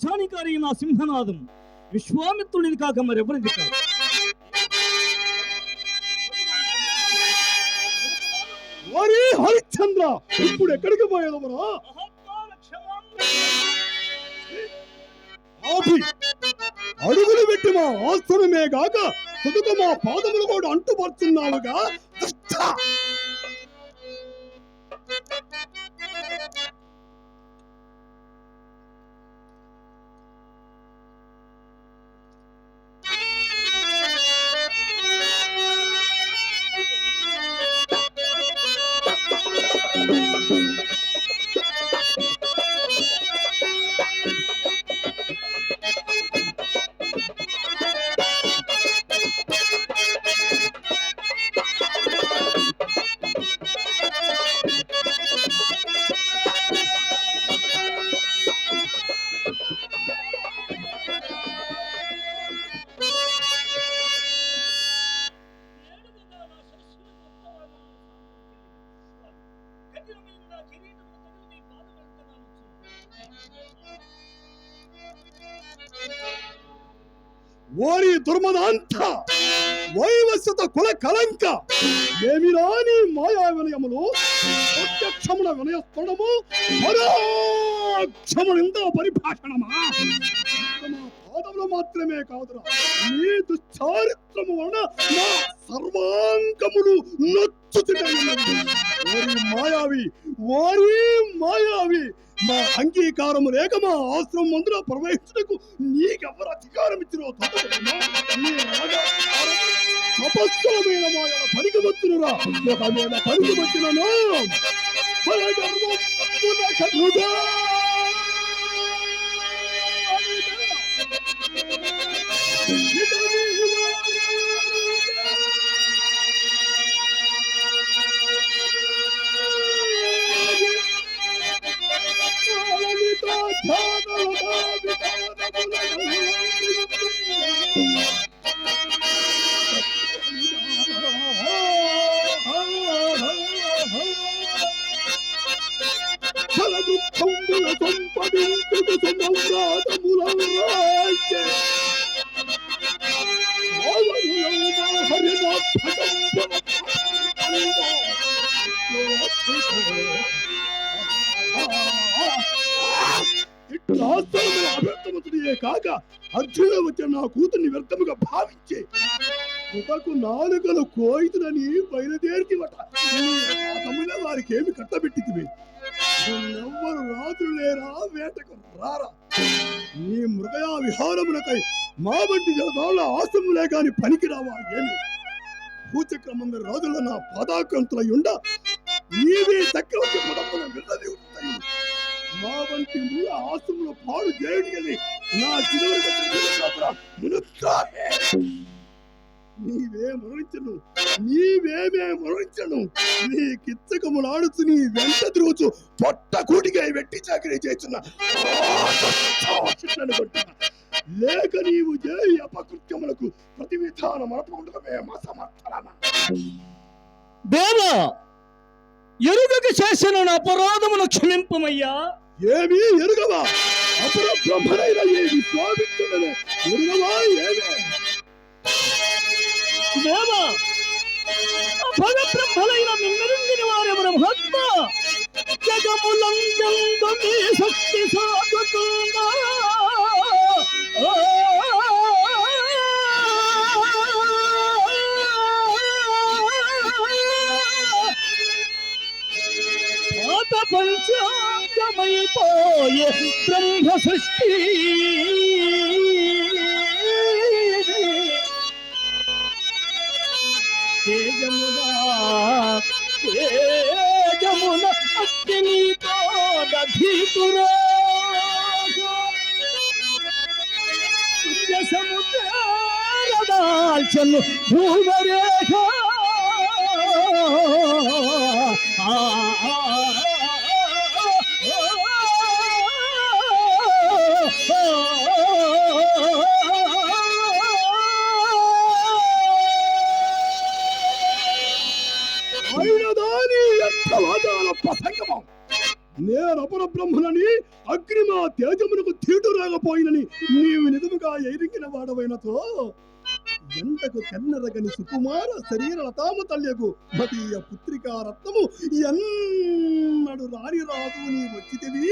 లక్షానికారి నా సింహనాదం విశ్వామిత్రుడిది కాక మరెవరిది కాదు. హరిశ్చంద్ర ఇప్పుడు ఎక్కడికి పోయేదమరా ఆపి అడుగులు పెట్టి మా ఆశ్రమమే గాక తుదుకు మా పాదములు కూడా అంటుపడుతున్నావుగా ఏమి రాని మాయా వినయములు ప్రత్యక్షమున వినయస్తడము పరోక్షమునింద పరిభాషణమా? పాదములు మాత్రమే కాదురా. నీ దుశ్చారిత్రము వలన నా సర్వాంగములు నొచ్చుచున్నవి మాయావి వారి మాయావి మా అంగీకారము లేక మా ఆశ్రమం మందున ప్రవేశించటకు నీకెవరు అధికారం ఇచ్చిన తపస్సులమైన మాయల పనికి వచ్చినరా ఒకవేళ పనికి వచ్చినను ネタ బలగర్వమున కాక అర్జున వచ్చిన నా కూతుర్ని వ్యర్థముగా భావించే. కృతకు నాలుకలు కోయితునని బయలుదేరితివట తమిళ వారికి ఏమి కట్టబెట్టితివి? ఎవ్వరు రాత్రులు లేరా వేటకు రారా? నీ మృగయా విహారమునకై మా వంటి జలదాళ్ళ ఆశ్రములే కాని పనికిరావా ఏమి? భూచక్రమంగా రాజుల నా పాదాకంతులై ఉండ నీవే చక్రవర్తి పదమున విన్నది ఉంటాయి మా వంటి మూల ఆశ్రమంలో పాడు చేయడిగలి నా చివరి నీవే మరణించను నీవేమే మరణించను. నీ కిచ్చకములాడుతూ నీ వెంట తిరుగుచు పొట్ట కూటిగా వెట్టి చాకరీ చేస్తున్న లేక నీవు చేయి అపకృత్యములకు ప్రతి విధానం అడపకుండమే మా సమర్థనమా దేవా ఎరుగక చేసిన నా అపరాధమును క్షమింపమయ్యా. ఏమీ ఎరుగవా? అపర బ్రహ్మణైన ఏ విశ్వామిత్రుడనే ఎరుగవా ఏమే? దేవా పరబ్రహ్మలైన బ్రహ్మలైన నిన్నరుంగిన వారి బ్రహ్మత్మ జగములందు మీ శక్తి సాగుతుందా పాత పంచాంగమైపోయే బ్రహ్మ సృష్టి. తేజమునా తేజమున అగ్నితో దధీతురా సముద్రాల్చను భూమరేఖ. ఆ, ఆ, అయినదాని నేను అపర బ్రహ్మనని అగ్ని తేజమునకు తీటు రాకపోయినని నీవు నిజముగా ఎరిగిన వాడవైనతో ఎంతకు కన్నరగని సుకుమార శరీర లతాము తల్యకు మతీయ పుత్రికా రత్నము ఎన్నడు రాని రాదు నీ వచ్చితివి.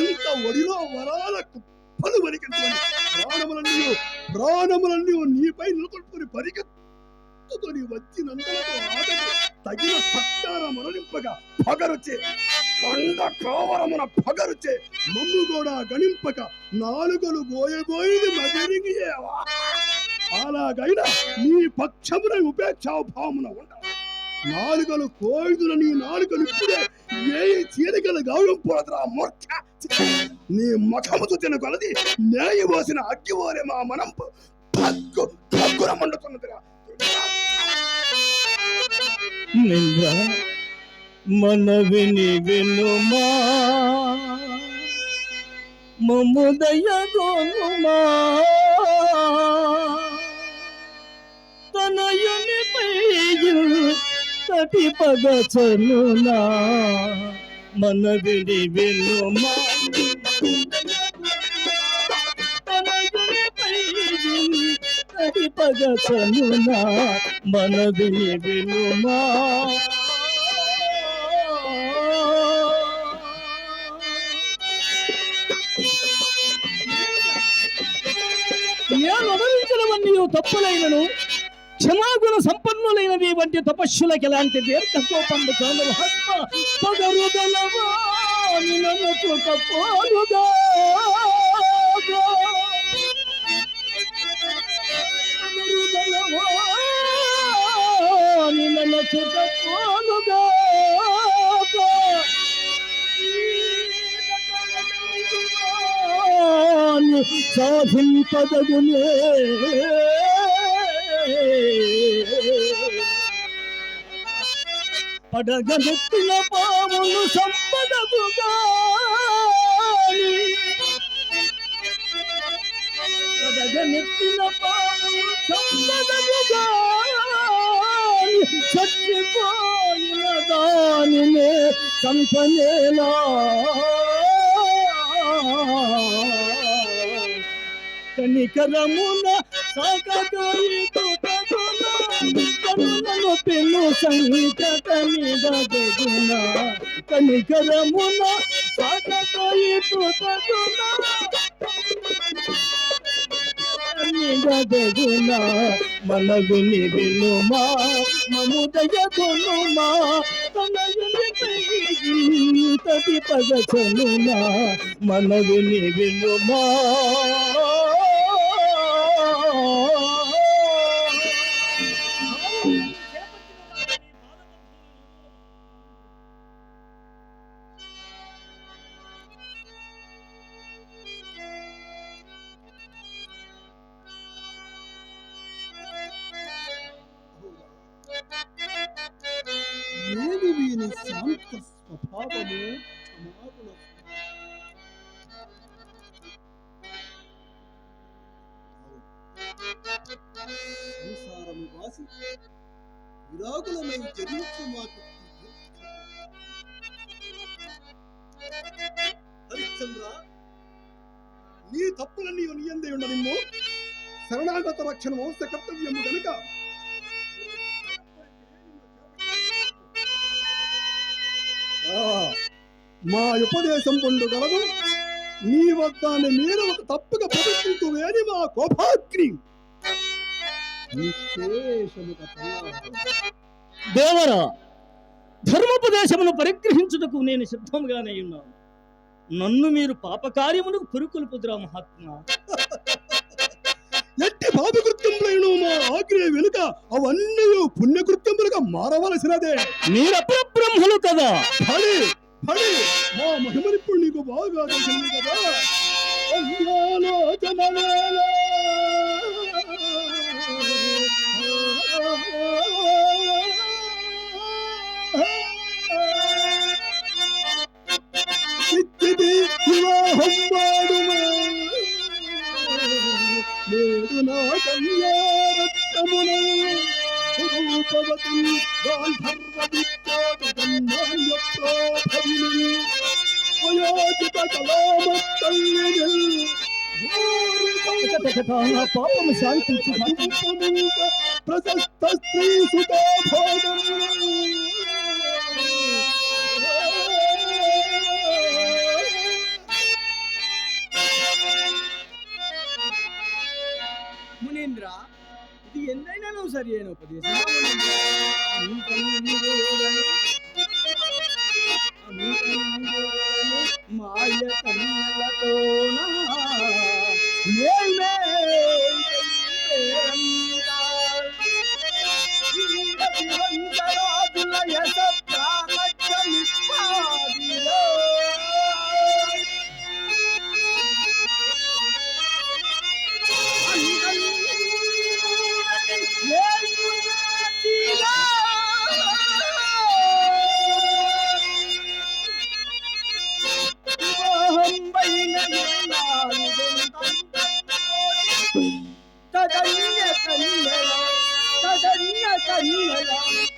ఎంత ఒడిలో వరాల కుప్పలు వరికెత్తుకొని ప్రాణములన్నీ ప్రాణములన్నీ నీపై నిలకొట్టుకుని పరిగెత్తుకొని వచ్చినంతలకు ఆటకు తగిన సత్కార మరణింపగా పగరుచే కొండ కోవరమున పగరుచే మమ్ము కూడా గణింపక నాలుగలు గోయబోయింది మగరిగియేవా? అలాగైనా నీ పక్షమున ఉపేక్షాభావమున ఉండ. నాలుగలు కోయిదుల నీ నాలుగలు ఇప్పుడే ఏ చీలికల గౌరవం పోదరా మూర్ఖ? నీ ముఖముతో తినగలది నేయబోసిన అగ్గివోరే మా మనం పగ్గు పగ్గున మండుతున్నదిరా. నింద్ర మనవిని వినుమా? మమ్ముదయగోనుమా తనయునిపై తటి పగచనునా మనవిని వినుమా? తటి పగచనునా మనవిని వినుమా నేను అనుభవించినవన్నీ తప్పులైనను? క్షమాగుణ సంపన్నులైనవి వంటి తపస్సులకు ఎలాంటి దీర్ఘకోపండు చాలు హస్మ పగరుదలవా? నినకు సాధింపదగునే. పడగనెత్తిన పాములు సంపదగుగా. పడగనెత్తిన పాములు సంపదగుగా. చచ్చిపోయిన దానినే చంపనేలా కనికరమున సాగగాయితు తగున కరుణను పెను సంకట మీద దగున? కనికరమున సాగగాయితు తగున గదగున మన వినుమా మముదయ కొనుమా తనయుని తటి పగచనుమా మన వినుమా స్వభావము క్షమాగుణ సంసారము వాసి విరాగులమై జరించు మాకు హరిశ్చంద్ర నీ తప్పులన్నీ నీయందే ఉండనిమ్ము శరణాగత రక్షణ వంశ కర్తవ్యము గనుక మా ఉపదేశం పొందు గలదు. నీ వద్దాన్ని మీరు ఒక తప్పుగా ప్రదర్శించు వేని మా కోపాగ్ని. దేవరా ధర్మోపదేశమును పరిగ్రహించుటకు నేను సిద్ధంగానే ఉన్నాను. నన్ను మీరు పాపకార్యమునకు పురుకొల్పుదురా మహాత్మా. ఎట్టి పాపకృత్యములైన మా ఆగ్రహ వెనుక అవన్నీ పుణ్యకృత్యములుగా మారవలసినదే. మీరప్పుడు బ్రహ్మలు కదా? ఫలి ఫలి మా మహిమనిప్పుడు నీకు బాగా తెలిసింది కదా. అజ్ఞానోచనవేళ. ఇచ్చిది मुनोपवतम् गान्धर्वदित्योगन्धान्यप्रोभविनि वयोजितकलामत्तल्लिनि पापम शांति प्रशस्त स्त्री सुता Sereno, pues dice, vamos,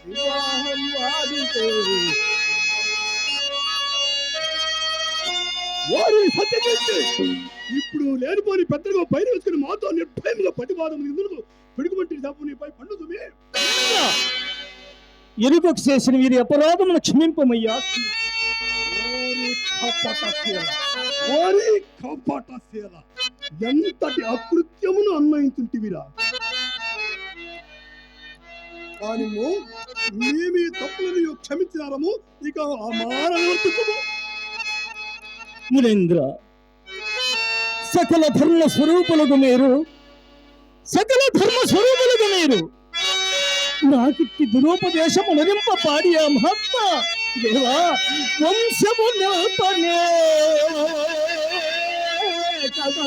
వివాహం వాదితే వారిని సత్యగించి ఇప్పుడు లేనిపోని పెద్దగా పైన వేసుకుని మాతో నిర్భయంగా ప్రతిపాదం ఎందుకు పిడుగుమంటి తప్పు నీపై పండుతుంది ఎరుగకు చేసిన వీరి అపరాధమును క్షమింపమయ్యా ఎంతటి అకృత్యమును అన్వయించుంటివిరా. కానీ మేమీ తప్పులను క్షమించినారము? ఇక ఆ మానవర్తికము సకల ధర్మ స్వరూపులకు మీరు సకల ధర్మ స్వరూపులకు మీరు నాకిట్టి దురోపదేశం ఉనరింప పాడియా మహత్మ. మహాత్మ దేవా వంశము నిల్పనే. కదా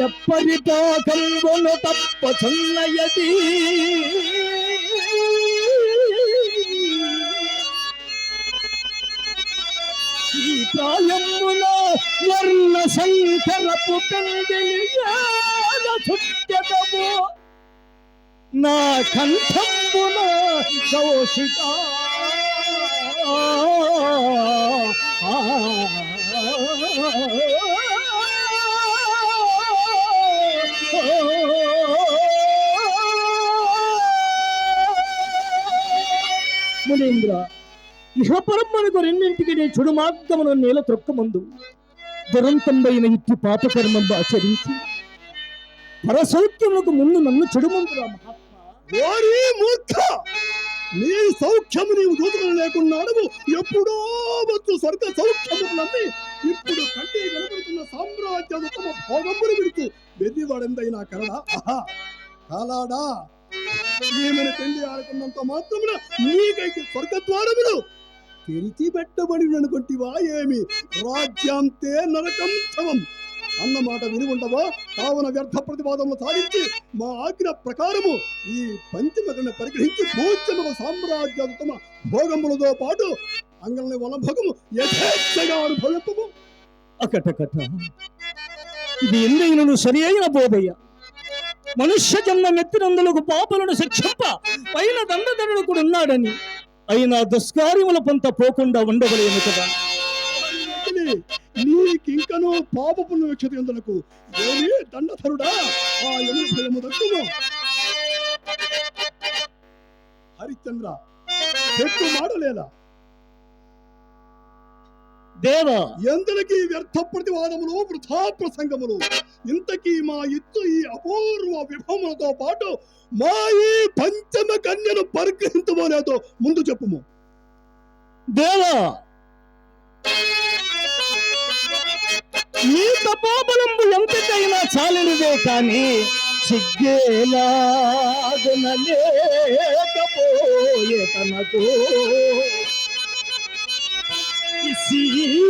వయపరిపాకంబును తప్ప చున్నయది ఈ ప్రాయమున వర్ణ సంకరపు పెండిలియాల చుట్టెదము. నా కంఠంబున కౌశిక ఇహపరమ్మనకు రెండింటికి నీ చెడు మార్గమును నేల త్రొక్కమందు. దురంతంబైన ఇట్టి పాపకర్మంబు ఆచరించి పరసౌఖ్యములకు ముందు నన్ను చెడుమందురా మహాత్మా. ఓరి నీ సౌఖ్యము నీవు దూతలు లేకున్నాడు ఎప్పుడో వచ్చు స్వర్గ సౌఖ్యము నమ్మి ఇప్పుడు కంటి కనబడుతున్న సామ్రాజ్య ఉత్తమ భోగములు విడుతూ వెర్రివాడెందైనా కరడా? ఆహా! కాలాడా? ఈమెను పెళ్ళి ఆడుకున్నంత మాత్రమున నీకైతే స్వర్గద్వారములు. పిలిచి పెట్టబడి అనుకుంటివా ఏమి రాజ్యాంతే నరకం ధవం అన్నమాట విని ఉండవా? కావున వ్యర్థ ప్రతిపాదనలు సాధించి మా ఆజ్ఞ ప్రకారము ఈ పంచమగణ పరిగ్రహించి భూచమగ సామ్రాజ్యోత్తమ భోగములతో పాటు అంగళని వనభోగము యథేచ్ఛగా అనుభవింపము. అకటకట ఇది ఎందైనను సరి అయిన బోధయ్య. మనుష్య జన్మ మెత్తినందులకు పాపలను శిక్షింప పైన దండధరుడు కూడా ఉన్నాడని. అయిన దుష్కార్యముల పంత పోకుండా ఉండవలేను కదా. వదిలి, నీకింకనూ పాపపు వీక్షత ఎందులకు ఏమి దండధరుడా? ఆ యముని భయము దక్కును హరిశ్చంద్ర చెట్టు మాడలేదా దేవ ఎందరికి వ్యర్థ ప్రతివాదములు వృథా ప్రసంగములు ఇంతకీ మా ఇత్తు ఈ అపూర్వ విభవములతో పాటు మా ఈ పంచమ కన్యను పరిగ్రహించబోలేదో. ముందు చెప్పుము. దేవ నీ తపోబలంబు ఎంతకైనా చాలినదే కాని సిగ్గేలాగనలేకపోయే తనకు. 心。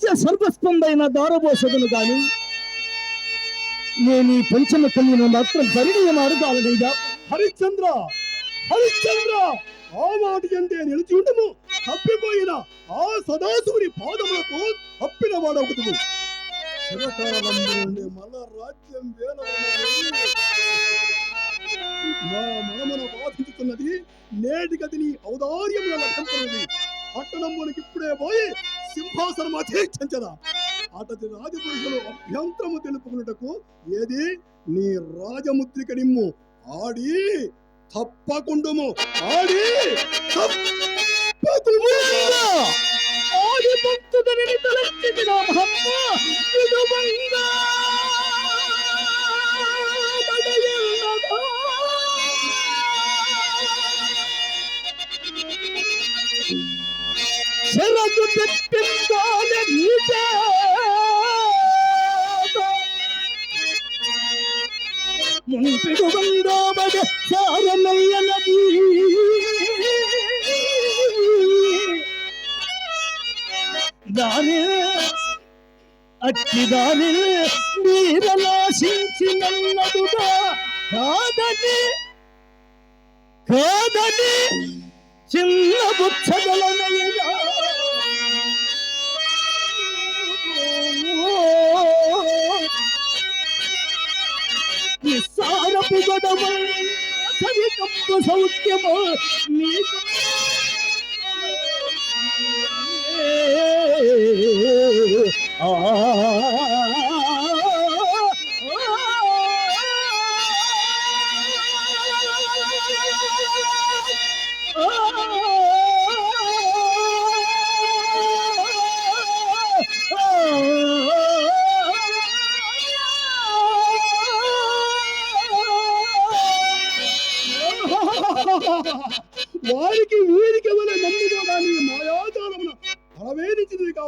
నిత్య రాజ్య సర్వస్వందైన దారబోసదును గాని నేను ఈ పంచమ కలిగిన మాత్రం పరిణయం అడగాలనయ్యా హరిశ్చంద్ర! హరిశ్చంద్ర! ఆ మాట ఎందే నిలిచి ఉండము? తప్పిపోయిన ఆ సదాశివుని పాదములకు తప్పిన వాడవుతుము చిరకాలంలో మన రాజ్యం వేలవన్నది మా మనమును బాధించుతున్నది నేటికది నీ ఔదార్యముల లభించున్నది పట్టణంలోనికి ఇప్పుడే పోయి సింహాసనం అధీక్షించదా అతడి రాజపురుషులు అభ్యంతరము తెలుపుకున్నటకు ఏది? నీ రాజముద్రిక నిమ్ము. ఆడి తప్పకుండుము. ఆడి తప్పకుండుము. ఆది భక్తుదని తలెత్తిన మహమ్మ చెరకు తెప్పిందాలే నీచే ముంపిడు బంగాబడ సారమయ్యనది దాని అక్కిదాని నీరలాశించినన్నదుగా కాదని కాదని చిన్న బుచ్చగలనయ్యా నిస్సారపు గొడవ సరికప్పు సౌఖ్యము నీకు? ఆ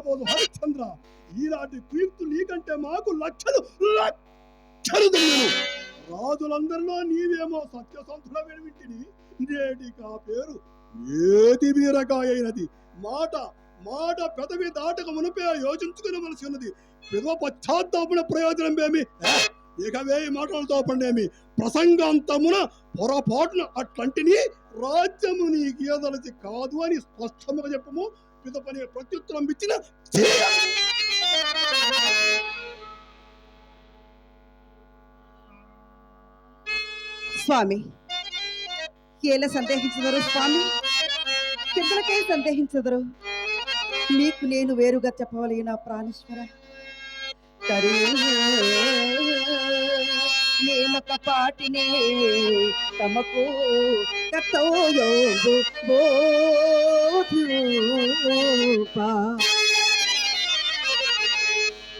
రాబోదు హరిశ్చంద్ర ఈనాటి కీర్తు నీకంటే మాకు లక్షలు లక్షలు దొంగలు రాజులందరిలో నీవేమో సత్యసంతుల వెనువింటిని నేటికి ఆ పేరు ఏది వీరకాయ మాట మాట పెదవి దాటక మునిపే యోచించుకునవలసి ఉన్నది. పిదవ పశ్చాత్తాపణ ప్రయోజనం ఏమి? ఇక వేయి మాటలతో పండేమి? ప్రసంగాంతమున పొరపాటున అట్లాంటిని రాజ్యము నీకు గీయదలచి కాదు అని స్పష్టముగా చెప్పము. పిదపనే ప్రత్యుత్తరం ఇచ్చిన స్వామి ఎలా సందేహించదరు స్వామి? కిందలకే సందేహించదరు? మీకు నేను వేరుగా చెప్పవలే నా ప్రాణేశ్వర. తరు నేనొక పాటినే తమకు కర్తవ్యోగు రూప.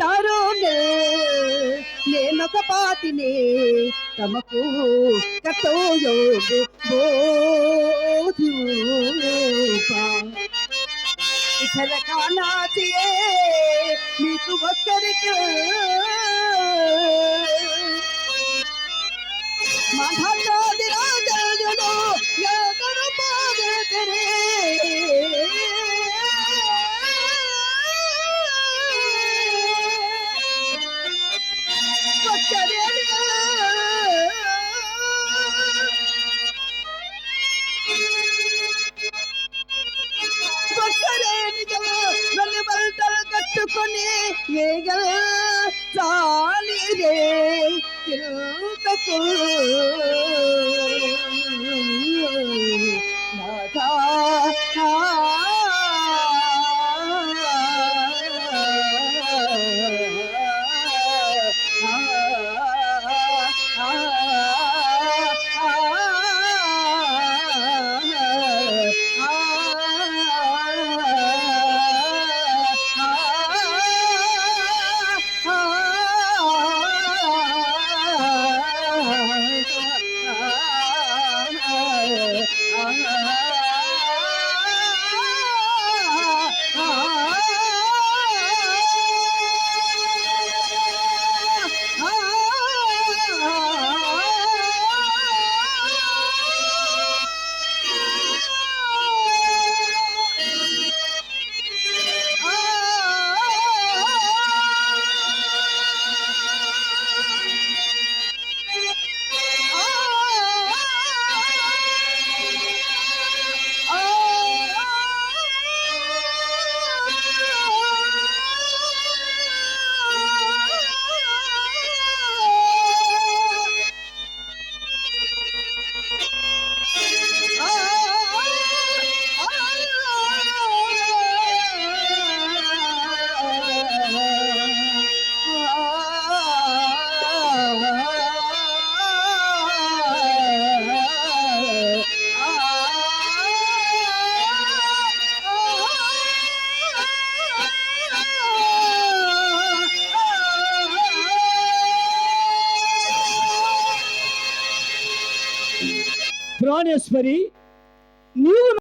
తరుణే నేనొక పాతిని తమకు కర్తవ్యోగు బోధూపా ఇతర కానాచియే మీకు ఒక్కరికి మహారాజు రాజులు ஏகல் சாலிரே கிருந்தக்கு